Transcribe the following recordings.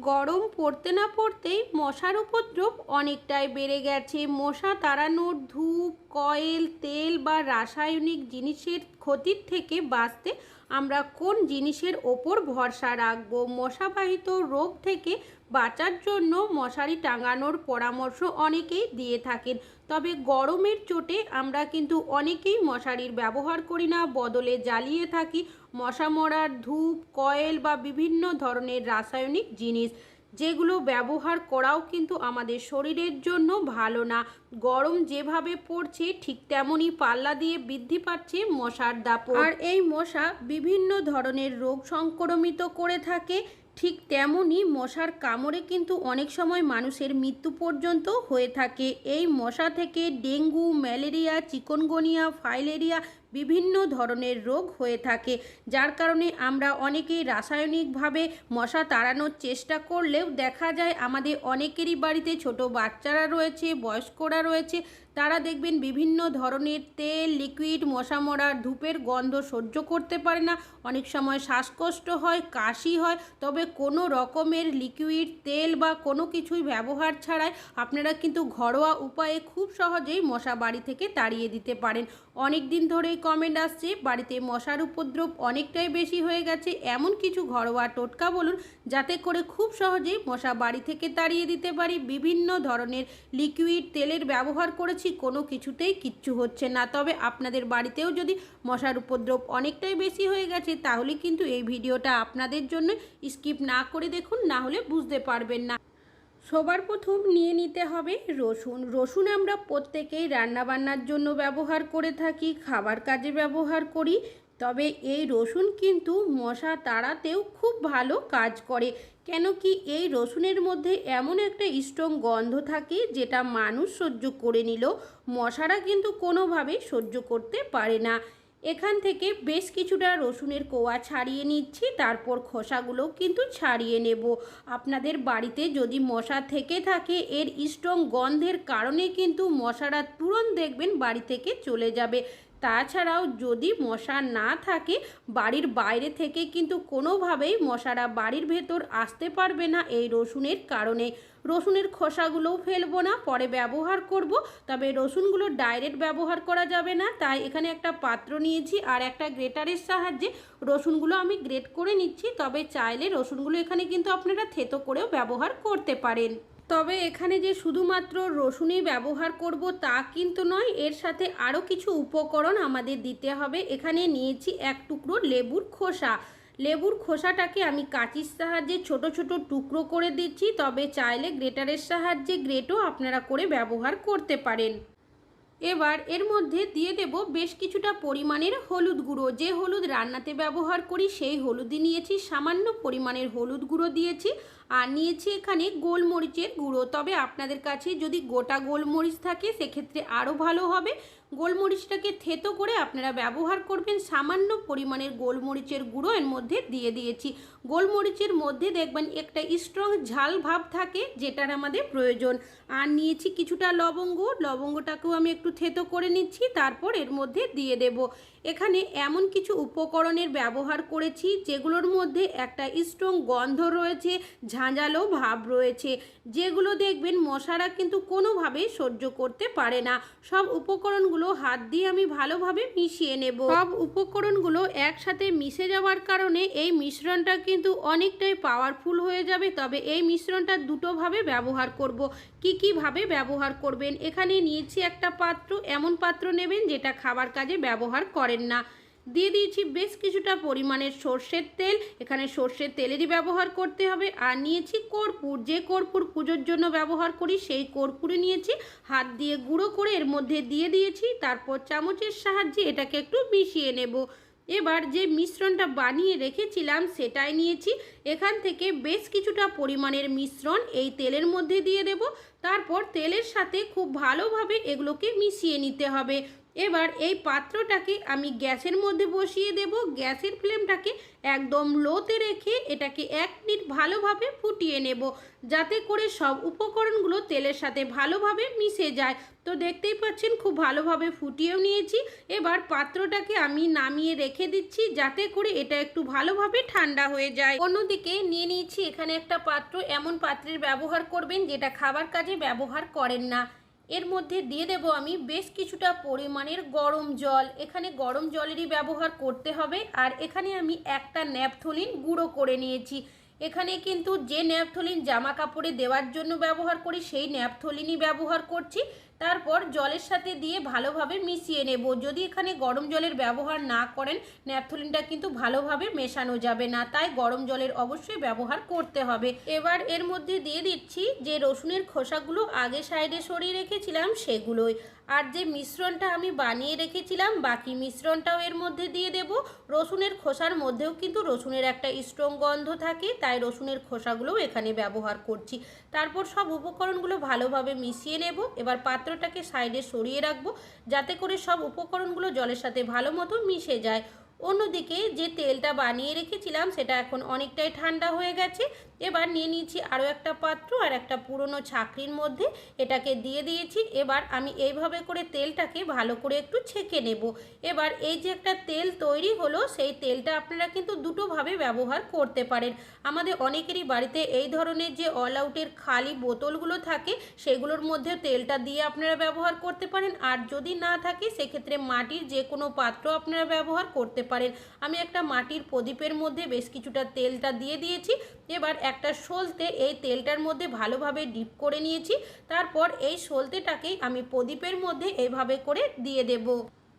গরম পড়তে না পড়তেই মশার উপদ্রব অনেকটাই বেড়ে গেছে। মশা তাড়ানোর ধূপ, কয়েল, তেল বা রাসায়নিক জিনিসের ক্ষতির থেকে বাঁচতে আমরা কোন জিনিসের ওপর ভরসা রাখব? মশাবাহিত রোগ থেকে বাঁচার জন্য মশারি টাঙানোর পরামর্শ অনেকেই দিয়ে থাকেন। তবে গরমের চোটে আমরা কিন্তু অনেকেই মশারির ব্যবহার করি না, বদলে জ্বালিয়ে থাকি। মশা মরার ধূপ, কয়েল বা বিভিন্ন ধরনের রাসায়নিক জিনিস, যেগুলো ব্যবহার করাও কিন্তু আমাদের শরীরের জন্য ভালো না। গরম যেভাবে পড়ছে, ঠিক তেমনই পাল্লা দিয়ে বৃদ্ধি পাচ্ছে মশার দাপট। আর এই মশা বিভিন্ন ধরনের রোগ সংক্রমিত করে থাকে ঠিক তেমনই মশার কামড়ে কিন্তু অনেক সময় মানুষের মৃত্যু পর্যন্ত হয়ে থাকে। এই মশা থেকে ডেঙ্গু, ম্যালেরিয়া, চিকনগোনিয়া, ফাইলেরিয়া বিভিন্ন ধরনের রোগ হয়ে থাকে, যার কারণে আমরা অনেকেই রাসায়নিকভাবে মশা তাড়ানোর চেষ্টা করলেও দেখা যায় আমাদের অনেকেরই বাড়িতে ছোট বাচ্চারা রয়েছে, বয়স্করা রয়েছে, তারা দেখবেন বিভিন্ন ধরনের তেল লিকুইড মশা মরার ধূপের গন্ধ সহ্য করতে পারে না। অনেক সময় শ্বাসকষ্ট হয়, কাশি হয়, তবে কোনো রকমের লিকুইড তেল বা কোনো কিছুই ব্যবহার ছাড়াই আপনারা কিন্তু ঘরোয়া উপায়ে খুব সহজেই মশা বাড়ি থেকে তাড়িয়ে দিতে পারেন। অনেক দিন ধরেই কমেন্ট আসছে, বাড়িতে মশার উপদ্রব অনেকটাই বেশি হয়ে গেছে, এমন কিছু ঘরোয়া টোটকা বলুন যাতে করে খুব সহজেই মশা বাড়ি থেকে তাড়িয়ে দিতে পারি। বিভিন্ন ধরনের লিকুইড তেলের ব্যবহার করেছি, কোনো কিছুতেই কিচ্ছু হচ্ছে না। তবে আপনাদের বাড়িতেও যদি মশার উপদ্রব অনেকটাই বেশি হয়ে গেছে, তাহলে কিন্তু এই ভিডিওটা আপনাদের জন্য স্কিপ না করে দেখুন, না হলে বুঝতে পারবেন না। সবার প্রথম নিয়ে নিতে হবে রসুন। রসুন আমরা প্রত্যেকেই রান্নাবান্নার জন্য ব্যবহার করে থাকি, খাবার কাজে ব্যবহার করি। তবে এই রসুন কিন্তু মশা তাড়াতেও খুব ভালো কাজ করে। কেন কি এই রসুনের মধ্যে এমন একটা স্ট্রং গন্ধ থাকে যেটা মানুষ সহ্য করে নিলেও মশারা কিন্তু কোনোভাবেই সহ্য করতে পারে না। এখান থেকে বেশ কিছুটা রসুনের কোয়া ছাড়িয়ে নিচ্ছি, তারপর খোসাগুলো কিন্তু ছাড়িয়ে নেব। আপনাদের বাড়িতে যদি মশা থেকে থাকে, এর স্ট্রং গন্ধের কারণে কিন্তু মশারা তুরন্ত দেখবেন বাড়ি থেকে চলে যাবে। তাছাড়াও যদি মশা না থাকে, বাড়ির বাইরে থেকে কিন্তু কোনোভাবেই মশারা বাড়ির ভেতর আসতে পারবে না এই রসুনের কারণে। রসুনের খোসাগুলোও ফেলব না, পরে ব্যবহার করব, তবে রসুনগুলো ডাইরেক্ট ব্যবহার করা যাবে না। তাই এখানে একটা পাত্র নিয়েছি আর একটা গ্রেটারের সাহায্যে রসুনগুলো আমি গ্রেট করে নিচ্ছি, তবে চাইলে রসুনগুলো এখানে কিন্তু আপনারা থেতো করেও ব্যবহার করতে পারেন। তবে এখানে যে শুধুমাত্র রসুনই ব্যবহার করব তা কিন্তু নয়, এর সাথে আরও কিছু উপকরণ আমাদের দিতে হবে। এখানে নিয়েছি এক টুকরো লেবুর খোসা। লেবুর খোসাটাকে আমি কাঁচির সাহায্যে ছোট ছোট টুকরো করে দিচ্ছি, তবে চাইলে গ্রেটারের সাহায্যে গ্রেটও আপনারা করে ব্যবহার করতে পারেন। এবার এর মধ্যে দিয়ে দেব বেশ কিছুটা পরিমাণের হলুদ গুঁড়ো। যে হলুদ রান্নাতে ব্যবহার করি, সেই হলুদই নিয়েছি। সামান্য পরিমাণের হলুদ গুঁড়ো দিয়েছি। আর নিয়েছি এখানে গোলমরিচের গুঁড়ো। তবে আপনাদের কাছে যদি গোটা গোলমরিচ থাকে, সেক্ষেত্রে আরও ভালো হবে। গোলমরিচটাকে থেতো করে আপনারা ব্যবহার করবেন, সামান্য পরিমাণের গোলমরিচের গুঁড়ো এর মধ্যে দিয়ে দিয়েছি। গোলমরিচের মধ্যে দেখবেন একটা স্ট্রং ঝাল ভাব থাকে, যেটার আমাদের প্রয়োজন। আর নিয়েছি কিছুটা লবঙ্গ, লবঙ্গটাকেও আমি একটু থেতো করে নিচ্ছি, তারপর এর মধ্যে দিয়ে দেব। এখানে এমন কিছু উপকরণের ব্যবহার করেছি যেগুলোর মধ্যে একটা স্ট্রং গন্ধ রয়েছে, ঝাঁঝালো ভাব রয়েছে। যেগুলো দেখবেন মশারা কিন্তু কোনোভাবেই সহ্য করতে পারে না। সব উপকরণগুলো হাত দিয়ে আমি ভালোভাবে মিশিয়ে নেব। সব উপকরণগুলো একসাথে মিশে যাওয়ার কারণে এই মিশ্রণটা কিন্তু অনেকটাই পাওয়ারফুল হয়ে যাবে। তবে এই মিশ্রণটা দুটোভাবে ব্যবহার করব। কি কীভাবে ব্যবহার করবেন? এখানে নিয়েছি একটা পাত্র, এমন পাত্র নেবেন যেটা খাবার কাজে ব্যবহার করেন না। দিয়ে দিয়েছি বেশ কিছুটা পরিমাণের সর্ষের তেল। এখানে সর্ষের তেলেরই ব্যবহার করতে হবে। আর নিয়েছি কর্পূর। যে কর্পূর পুজোর জন্য ব্যবহার করি, সেই কর্পূরে নিয়েছি হাত দিয়ে গুঁড়ো করে এর মধ্যে দিয়ে দিয়েছি। তারপর চামচের সাহায্যে এটাকে একটু মিশিয়ে নেব। এবার যে মিশ্রণটা বানিয়ে রেখেছিলাম, সেটাই নিয়েছি। এখান থেকে বেশ কিছুটা পরিমাণের মিশ্রণ এই তেলের মধ্যে দিয়ে দেব। তারপর তেলের সাথে খুব ভালোভাবে এগুলোকে মিশিয়ে নিতে হবে। এবার এই পাত্রটাকে আমি গ্যাসের মধ্যে বসিয়ে দেব। গ্যাসের ফ্লেমটাকে একদম লোতে রেখে এটাকে এক মিনিট ভালোভাবে ফুটিয়ে নেব, যাতে করে সব উপকরণগুলো তেলের সাথে ভালোভাবে মিশে যায়। তো দেখতেই পাচ্ছেন, খুব ভালোভাবে ফুটিয়েও নিয়েছি। এবার পাত্রটাকে আমি নামিয়ে রেখে দিচ্ছি, যাতে করে এটা একটু ভালোভাবে ঠান্ডা হয়ে যায়। অন্যদিকে নিয়ে নিয়েছি এখানে একটা পাত্র। এমন পাত্রের ব্যবহার করবেন যেটা খাবার কাজে ব্যবহার করেন না। এর মধ্যে দিয়ে দেব আমি বেশ কিছুটা পরিমাণের গরম জল। এখানে গরম জলেরই ব্যবহার করতে হবে। আর এখানে আমি একটা ন্যাপথলিন গুঁড়ো করে নিয়েছি। এখানে কিন্তু যে ন্যাপথলিন জামা কাপড়ে দেওয়ার জন্য ব্যবহার করি, সেই ন্যাপথলিনই ব্যবহার করছি। তারপর জলের সাথে দিয়ে ভালোভাবে মিশিয়ে নেব। যদি এখানে গরম জলের ব্যবহার না করেন, ন্যাপথলিনটা কিন্তু ভালোভাবে মেশানো যাবে না, তাই গরম জলের অবশ্যই ব্যবহার করতে হবে। এবার এর মধ্যে দিয়ে দিচ্ছি যে রসুনের খোসাগুলো আগে সাইডে সরিয়ে রেখেছিলাম সেগুলোই। আর যে মিশ্রণটা আমি বানিয়ে রেখেছিলাম, বাকি মিশ্রণটাও এর মধ্যে দিয়ে দেব। রসুনের খোসার মধ্যেও কিন্তু রসুনের একটা স্ট্রং গন্ধ থাকে, তাই রসুনের খোসাগুলোও এখানে ব্যবহার করছি। তারপর সব উপকরণগুলো ভালোভাবে মিশিয়ে নেব। এবার পাত্রটাকে সাইডে সরিয়ে রাখব, যাতে করে সব উপকরণগুলো জলের সাথে ভালো মতো মিশে যায়। অন্যদিকে যে তেলটা বানিয়ে রেখেছিলাম, সেটা এখন অনেকটাই ঠান্ডা হয়ে গেছে। এবার নিয়ে নিয়েছি আরও একটা পাত্র আর একটা পুরনো ছাকরির মধ্যে এটাকে দিয়ে দিয়েছি। এবার আমি এইভাবে করে তেলটাকে ভালো করে একটু ছেঁকে নেব। এবার এই যে একটা তেল তৈরি হলো, সেই তেলটা আপনারা কিন্তু দুটোভাবে ব্যবহার করতে পারেন। আমাদের অনেকেরই বাড়িতে এই ধরনের যে অল আউটের খালি বোতলগুলো থাকে, সেগুলোর মধ্যে তেলটা দিয়ে আপনারা ব্যবহার করতে পারেন। আর যদি না থাকে, সেক্ষেত্রে মাটির যে কোনো পাত্র আপনারা ব্যবহার করতে পারেন। আমি একটা মাটির প্রদীপের মধ্যে বেশ কিছুটা তেলটা দিয়ে দিয়েছি। এবার একটা সলতে এই তেলটার মধ্যে ভালোভাবে ডিপ করে নিয়েছি। তারপর এই সলতেটাকেই আমি প্রদীপের মধ্যে এভাবে করে দিয়ে দেব।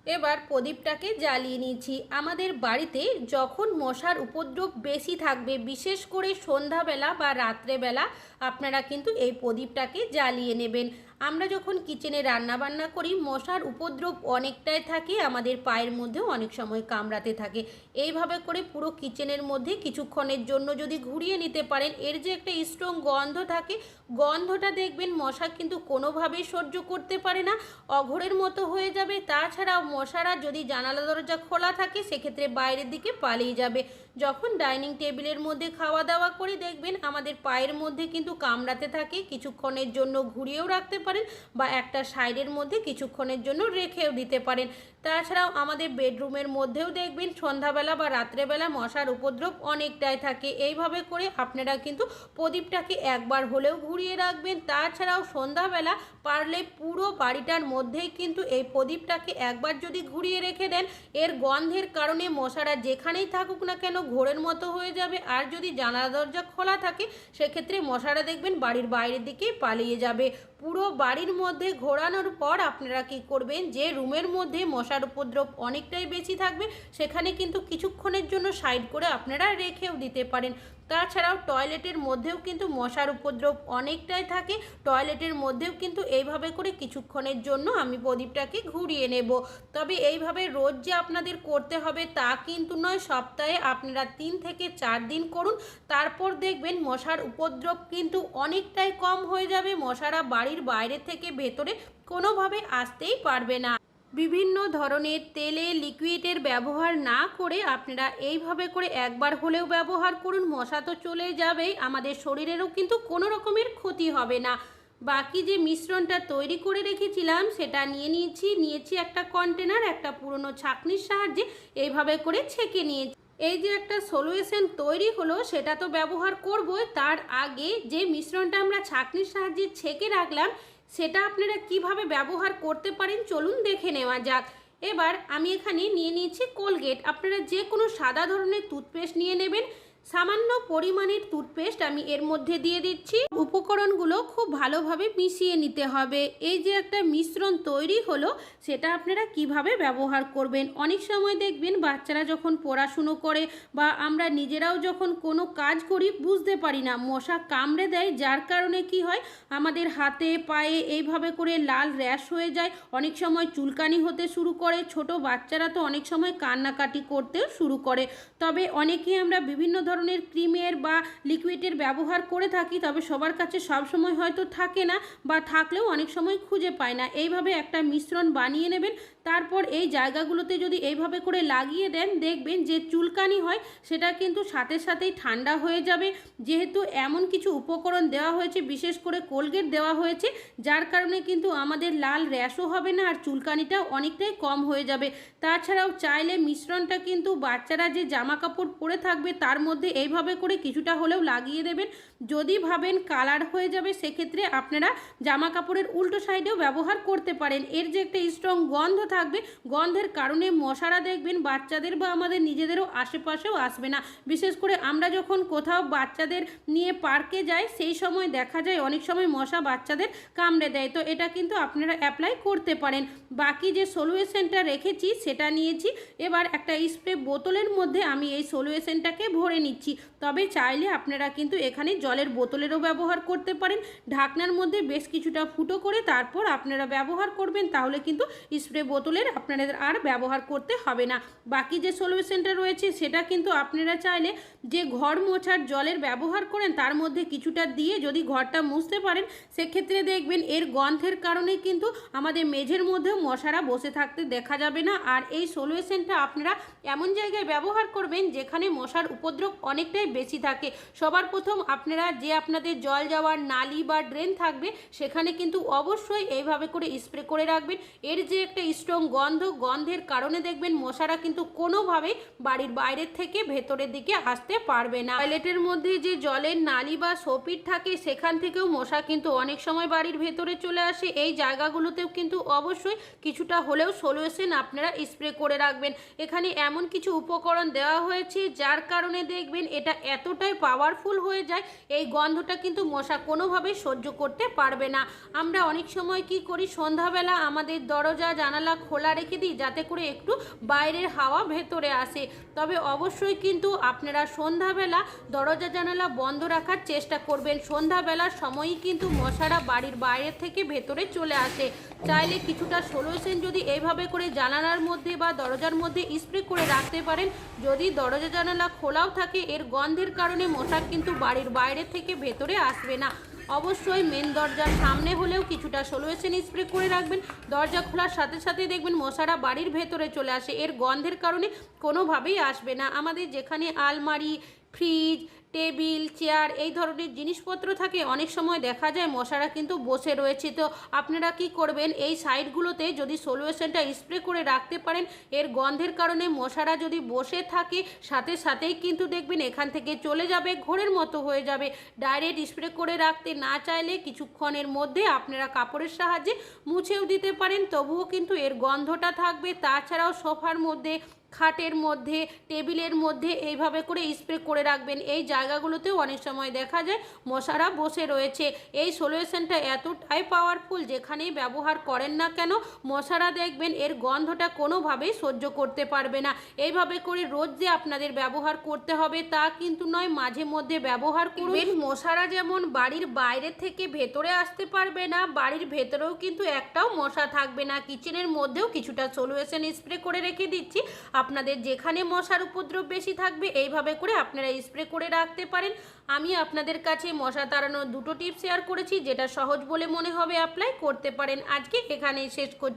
এবার প্রদীপটাকে জ্বালিয়ে নিয়েছি। আমাদের বাড়িতে যখন মশার উপদ্রব বেশি থাকবে, বিশেষ করে সন্ধ্যাবেলা বা রাত্রেবেলা, আপনারা কিন্তু এই প্রদীপটাকে জ্বালিয়ে নেবেন। আমরা যখন কিচেনে রান্না বান্না করি, মশার উপদ্রব অনেকটাই থাকে, আমাদের পায়ের মধ্যেও অনেক সময় কামড়াতে থাকে। এইভাবে করে পুরো কিচেনের মধ্যে কিছুক্ষণের জন্য যদি ঘুরিয়ে নিতে পারেন, এর যে একটা স্ট্রং গন্ধ থাকে, গন্ধটা দেখবেন মশা কিন্তু কোনোভাবেই সহ্য করতে পারে না, অঘরের মতো হয়ে যাবে। তাছাড়াও মশারা যদি জানালা দরজা খোলা থাকে, সেক্ষেত্রে বাইরের দিকে পালিয়ে যাবে। যখন ডাইনিং টেবিলের মধ্যে খাওয়া দাওয়া করে দেখবেন আমাদের পায়ের মধ্যে কিন্তু কামড়াতে থাকে, কিছুক্ষণের জন্য ঘুরিয়েও রাখতে পারেন বা একটা সাইডের মধ্যে কিছুক্ষণের জন্য রেখেও দিতে পারেন। তাছাড়াও আমাদের বেডরুমের মধ্যেও দেখবেন সন্ধ্যাবেলা বা রাত্রেবেলা মশার উপদ্রব অনেকটাই থাকে। এইভাবে করে আপনারা কিন্তু প্রদীপটাকে একবার হলেও ঘুরিয়ে রাখবেন। তাছাড়াও সন্ধ্যাবেলা পারলে পুরো বাড়িটার মধ্যেই কিন্তু এই প্রদীপটাকে একবার যদি ঘুরিয়ে রেখে দেন, এর গন্ধের কারণে মশারা যেখানেই থাকুক না কেন ঘোরের মতো হয়ে যাবে। আর যদি জানালা দরজা খোলা থাকে, সেক্ষেত্রে মশারা দেখবেন বাড়ির বাইরের দিকেই পালিয়ে যাবে। পুরো বাড়ির মধ্যে ঘোরানোর পর আপনারা কি করবেন? যে রুমের মধ্যে মশার উপদ্রব অনেকটাই বেশি থাকবে, সেখানে কিন্তু কিছুক্ষণের জন্য সাইড করে আপনারা রেখেও দিতে পারেন। তাছাড়াও টয়লেটের মধ্যেও কিন্তু মশার উপদ্রব অনেকটাই থাকে। টয়লেটের মধ্যেও কিন্তু এইভাবে করে কিছুক্ষণের জন্য আমি প্রদীপটাকে ঘুরিয়ে নেব। তবে এইভাবে রোজ যে আপনাদের করতে হবে তা কিন্তু নয়, সপ্তাহে আপনারা তিন থেকে চার দিন করুন। তারপর দেখবেন মশার উপদ্রব কিন্তু অনেকটাই কম হয়ে যাবে। মশারা বাড়ির বাইরে থেকে ভেতরে কোনোভাবে আসতেই পারবে না। বিভিন্ন ধরনের তেলে লিকুইডের ব্যবহার না করে আপনারা এইভাবে করে একবার হলেও ব্যবহার করুন, মশা তো চলে যাবেই, আমাদের শরীরেরও কিন্তু কোনো রকমের ক্ষতি হবে না। বাকি যে মিশ্রণটা তৈরি করে রেখেছিলাম, সেটা নিয়ে নিয়েছি নিয়েছি একটা কন্টেনার একটা পুরনো ছাকনির সাহায্যে, এইভাবে করে ছেঁকে নিয়েছি। এই যে একটা সলিউশন তৈরি হলো, সেটা তো ব্যবহার করব তার আগে যে মিশ্রণটা আমরা ছাকনির সাহায্যে ছেঁকে রাখলাম, সেটা আপনারা কীভাবে ব্যবহার করতে পারেন, চলুন দেখে নেওয়া যাক। এবার আমি এখানে নিয়ে নিয়েছি কোলগেট আপনারা যে কোনো সাদা ধরনের টুথপেস্ট নিয়ে নেবেন। সামান্য পরিমাণের টুথপেস্ট আমি এর মধ্যে দিয়ে দিচ্ছি। উপকরণগুলো খুব ভালোভাবে মিশিয়ে নিতে হবে। এই যে একটা মিশ্রণ তৈরি হলো, সেটা আপনারা কীভাবে ব্যবহার করবেন? অনেক সময় দেখবেন বাচ্চারা যখন পড়াশুনো করে বা আমরা নিজেরাও যখন কোনো কাজ করি, বুঝতে পারি না। মশা কামড়ে দেয়, যার কারণে কি হয়? আমাদের হাতে, পায়ে এইভাবে করে লাল র্যাশ হয়ে যায়। অনেক সময় চুলকানি হতে শুরু করে। ছোট বাচ্চারা তো অনেক সময় কান্নাকাটি করতেও শুরু করে। তবে অনেকেই আমরা বিভিন্ন ধরনের ক্রিমের বা লিকুইডের ব্যবহার করে থাকি, তবে সবার কাছে সব সময় হয়তো থাকে না বা থাকলেও অনেক সময় খুঁজে পায় না। এইভাবে একটা মিশ্রণ বানিয়ে নেবেন, তারপর এই জায়গাগুলোতে যদি এইভাবে করে লাগিয়ে দেন, দেখবেন যে চুলকানি হয়, সেটা কিন্তু সাথে সাথেই ঠান্ডা হয়ে যাবে। যেহেতু এমন কিছু উপকরণ দেওয়া হয়েছে, বিশেষ করে কোলগেট দেওয়া হয়েছে, যার কারণে কিন্তু আমাদের লাল র্যাশও হবে না, আর চুলকানিটা অনেকটাই কম হয়ে যাবে। তাছাড়াও চাইলে মিশ্রণটা কিন্তু বাচ্চারা যে জামা কাপড় পরে থাকবে, তার মধ্যে এইভাবে করে কিছুটা হলেও লাগিয়ে দেবেন, যদি ভাবেন কালার হয়ে যাবে, সেক্ষেত্রে আপনারা জামা কাপড়ের উল্টো সাইডেও ব্যবহার করতে পারেন। এর যে একটা স্ট্রং গন্ধ থাকবে, গন্ধের কারণে মশারা দেখবেন বাচ্চাদের বা আমাদের নিজেদেরও আশেপাশেও আসবে না। বিশেষ করে আমরা যখন কোথাও বাচ্চাদের নিয়ে পার্কে যাই, সেই সময় দেখা যায় অনেক সময় মশা বাচ্চাদের কামড়ে দেয়। তো এটা কিন্তু আপনারা অ্যাপ্লাই করতে পারেন। বাকি যে সলিউশনটা রেখেছি, সেটা নিয়েছি। এবার একটা স্প্রে বোতলের মধ্যে আমি এই সলিউশনটাকে ভরে নিচ্ছি। তবে চাইলে আপনারা কিন্তু এখানে জলের বোতলেরও ব্যবহার করতে পারেন। ঢাকনার মধ্যে বেশ কিছুটা ফুটো করে তারপর আপনারা ব্যবহার করবেন, তাহলে কিন্তু স্প্রে বোতলের আপনাদের আর ব্যবহার করতে হবে না। বাকি যে সলিউশনটা রয়েছে, সেটা কিন্তু আপনারা চাইলে যে ঘর মোছার জলের ব্যবহার করেন, তার মধ্যে কিছুটা দিয়ে যদি ঘরটা মুছতে পারেন, সেক্ষেত্রে দেখবেন এর গন্ধের কারণে কিন্তু আমাদের মেঝের মধ্যেও মশারা বসে থাকতে দেখা যাবে না। আর এই সলিউশনটা আপনারা এমন জায়গায় ব্যবহার করবেন, যেখানে মশার উপদ্রব অনেকটাই বেশি থাকে। সবার প্রথম আপনারা যে আপনাদের জল যাওয়ার নালি বা ড্রেন থাকবে, সেখানে কিন্তু অবশ্যই এইভাবে করে স্প্রে করে রাখবেন। এর যে একটা স্ট্রং গন্ধ, গন্ধের কারণে দেখবেন মশারা কিন্তু কোনোভাবেই বাড়ির বাইরের থেকে ভেতরের দিকে আসতে পারবে না। টয়লেটের মধ্যে যে জলের নালি বা সোপিট থাকে, সেখান থেকেও মশা কিন্তু অনেক সময় বাড়ির ভেতরে চলে আসে। এই জায়গাগুলোতেও কিন্তু অবশ্যই কিছুটা হলেও সলিউশন আপনারা স্প্রে করে রাখবেন। এখানে এমন কিছু উপকরণ দেওয়া হয়েছে, যার কারণে দেখবেন এটা এতটাই পাওয়ারফুল হয়ে যায়, এই গন্ধটা কিন্তু মশা কোনোভাবেই সহ্য করতে পারবে না। আমরা অনেক সময় কি করি, সন্ধ্যাবেলা আমাদের দরজা, জানালা খোলা রেখে দিই, যাতে করে একটু বাইরের হাওয়া ভেতরে আসে। তবে অবশ্যই কিন্তু আপনারা সন্ধ্যাবেলা দরজা, জানালা বন্ধ রাখার চেষ্টা করবেন। সন্ধ্যাবেলার সময়ই কিন্তু মশারা বাড়ির বাইরে থেকে ভেতরে চলে আসে। চাইলে কিছুটা সলিউশন যদি এইভাবে করে জানালার মধ্যে বা দরজার মধ্যে স্প্রে করে রাখতে পারেন, যদি দরজা, জানালা খোলাও থাকে এর গন্ধের কারণে মশা কিন্তু বাড়ির বাইরে থেকে ভেতরে আসবে না। অবশ্যই মেন দরজার সামনে হলেও কিছুটা সলুয়েশন স্প্রে করে রাখবেন। দরজা খোলার সাথে সাথে দেখবেন মশারা বাড়ির ভেতরে চলে আসে। এর গন্ধের কারণে কোনোভাবেই আসবে না। আমাদের যেখানে আলমারি ফ্রিজ টেবিল, চেয়ার এই ধরনের জিনিসপত্র থাকে। অনেক সময় দেখা যায় মশারা কিন্তু বসে রয়েছে। তো আপনারা কি করবেন? এই সাইডগুলোতে যদি সলিউশনটা স্প্রে করে রাখতে পারেন, এর গন্ধের কারণে মশারা যদি বসে থাকে, সাথে সাথেই কিন্তু দেখবেন এখান থেকে চলে যাবে, ঘোরের মতো হয়ে যাবে। ডাইরেক্ট স্প্রে করে রাখতে না চাইলে কিছুক্ষণের মধ্যে আপনারা কাপড়ের সাহায্যে মুছেও দিতে পারেন। তবুও কিন্তু এর গন্ধটা থাকবে। তাছাড়াও সোফার মধ্যে খাটের মধ্যে টেবিলের মধ্যে এইভাবে করে স্প্রে করে রাখবেন। এই জায়গাগুলোতেও অনেক সময় দেখা যায় মশারা বসে রয়েছে। এই সলিউশনটা এতটাই পাওয়ারফুল যেখানেই ব্যবহার করেন না কেন মশারা দেখবেন এর গন্ধটা কোনোভাবেই সহ্য করতে পারবে না। এইভাবে করে রোজ যে আপনাদের ব্যবহার করতে হবে তা কিন্তু নয় মাঝে মধ্যে ব্যবহার করবেন মশারা যেমন বাড়ির বাইরে থেকে ভেতরে আসতে পারবে না বাড়ির ভেতরেও কিন্তু একটাও মশা থাকবে না। কিচেনের মধ্যেও কিছুটা সলিউশন স্প্রে করে রেখে দিচ্ছি। আপনাদের যেখানে মশার উপদ্রব বেশি থাকবে, এইভাবে করে আপনারা স্প্রে করে রাখতে পারেন। আমি আপনাদের কাছে মশা তাড়ানোর দুটো টিপস শেয়ার করেছি, যেটা সহজ বলে মনে হবে অ্যাপ্লাই করতে পারেন। আজকে এখানেই শেষ করছি।